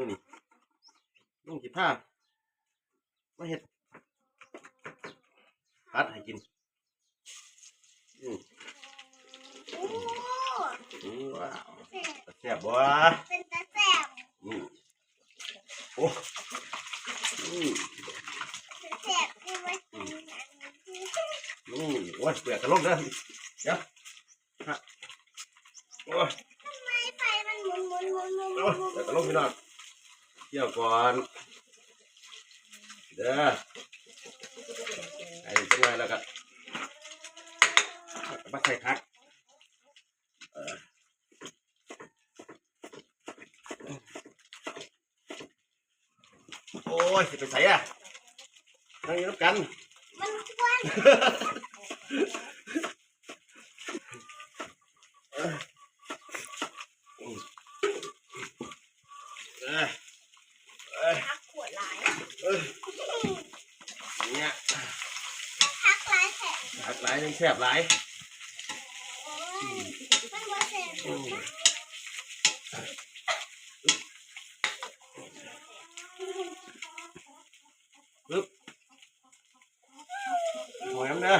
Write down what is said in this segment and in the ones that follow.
มื่อนี้ลุงสิผ้ามาเฮ็ดพัดให้กินอืมโอ้อืมว้าวแซ่บแซ่บบ่เป็นตาแซ่บอืมโอ้อืมแซ่บที่ว่ากินอันนี้อืมโอ้ยเปลือกกระลงเด้อเดี๋ยวฮะโอ้ยทำไมไฟมันหมุนหมุนหมุนหมุนหโอ้มุยนเปลือกกระลงพี่น้อง เที่ยวก่อนเด้อไอ้จังไรแล้วก็มาใส่พักเออโอ้ยสิไปใส่อะนั่งอยู่น้ำกัน มันควันเอ้ยเอ้ย พักขวดหลายเนี่ยพักหลายแสบหลากหลายยังแซ่บหลายมันว่าแสบอืมปึ๊บหอยน้ำเด้อ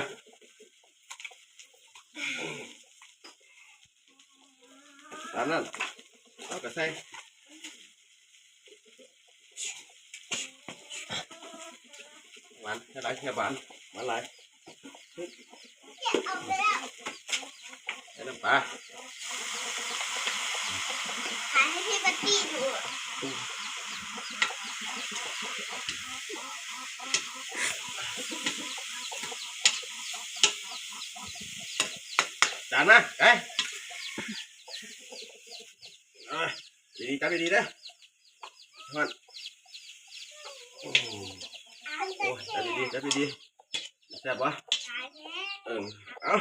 ตามนั้นเอากระใส่ หวานแค่ไรแค่หวานหวานหลาย จานนะไปเอาดีๆจับดีๆนะมันโอ้อันโอ้จะยแสจับบดีๆจับดีๆแซ่บวะขายแท้เออเอา